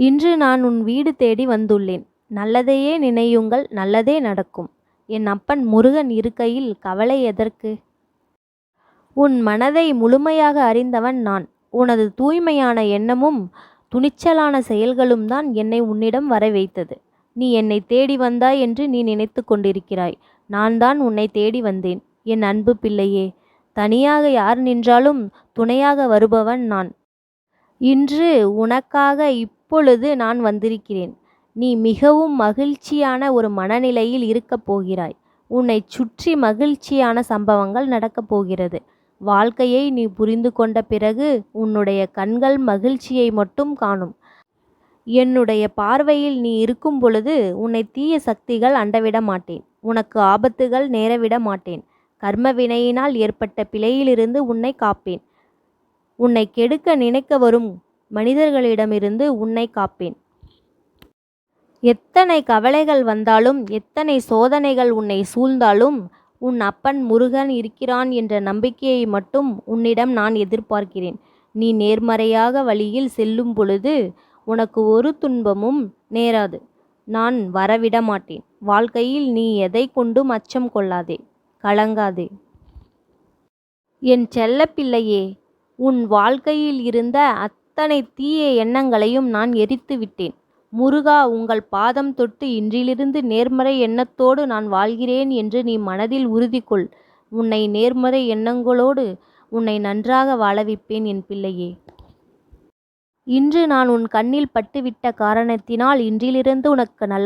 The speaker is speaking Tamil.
இன்று நான் உன் வீடு தேடி வந்துள்ளேன். நல்லதையே நினையுங்கள் நல்லதே நடக்கும். என் அப்பன் முருகன் இருக்கையில் கவலை எதற்கு? உன் மனதை முழுமையாக அறிந்தவன் நான். உனது தூய்மையான எண்ணமும் துணிச்சலான செயல்களும் தான் என்னை உன்னிடம் வர வைத்தது நீ என்னை தேடி வந்தாய் என்று நீ நினைத்து கொண்டிருக்கிறாய். நான்தான் உன்னை தேடி வந்தேன். என் அன்பு பிள்ளையே. தனியாக யார் நின்றாலும் துணையாக வருபவன் நான். இன்று உனக்காக இப் இப்பொழுது நான் வந்திருக்கிறேன். நீ மிகவும் மகிழ்ச்சியான ஒரு மனநிலையில் இருக்கப் போகிறாய். உன்னைச் சுற்றி மகிழ்ச்சியான சம்பவங்கள் நடக்கப் போகிறது. வாழ்க்கையை நீ புரிந்து கொண்ட பிறகு உன்னுடைய கண்கள் மகிழ்ச்சியை மட்டும் காணும். என்னுடைய பார்வையில் நீ இருக்கும் பொழுது உன்னை தீய சக்திகள் அண்டவிட மாட்டேன். உனக்கு ஆபத்துகள் நேரவிட மாட்டேன். கர்ம வினையினால் ஏற்பட்ட பிழையிலிருந்து உன்னை காப்பேன். உன்னை கெடுக்க நினைக்க வரும் மனிதர்களிடமிருந்து உன்னை காப்பேன். எத்தனை கவலைகள் வந்தாலும் எத்தனை சோதனைகள் உன்னை சூழ்ந்தாலும் உன் அப்பன் முருகன் இருக்கிறான் என்ற நம்பிக்கையை மட்டும் உன்னிடம் நான் எதிர்பார்க்கிறேன். நீ நேர்மறையாக வழியில் செல்லும் பொழுது உனக்கு ஒரு துன்பமும் நேராது. நான் வரவிட மாட்டேன். வாழ்க்கையில் நீ எதை கொண்டும் அச்சம் கொள்ளாதே. கலங்காதே. என் செல்லப்பிள்ளையே உன் வாழ்க்கையில் இருந்த அத்தனை தீய எண்ணங்களையும் நான் எரித்து விட்டேன். முருகா உங்கள் பாதம் தொட்டு இன்றிலிருந்து நேர்மறை எண்ணத்தோடு நான் வாழ்கிறேன் என்று நீ மனதில் உறுதி கொள். உன்னை நேர்மறை எண்ணங்களோடு உன்னை நன்றாக வாழ வைப்பேன் என் பிள்ளையே. இன்று நான் உன் கண்ணில் பட்டுவிட்ட காரணத்தினால் இன்றிலிருந்து உனக்கு நல்ல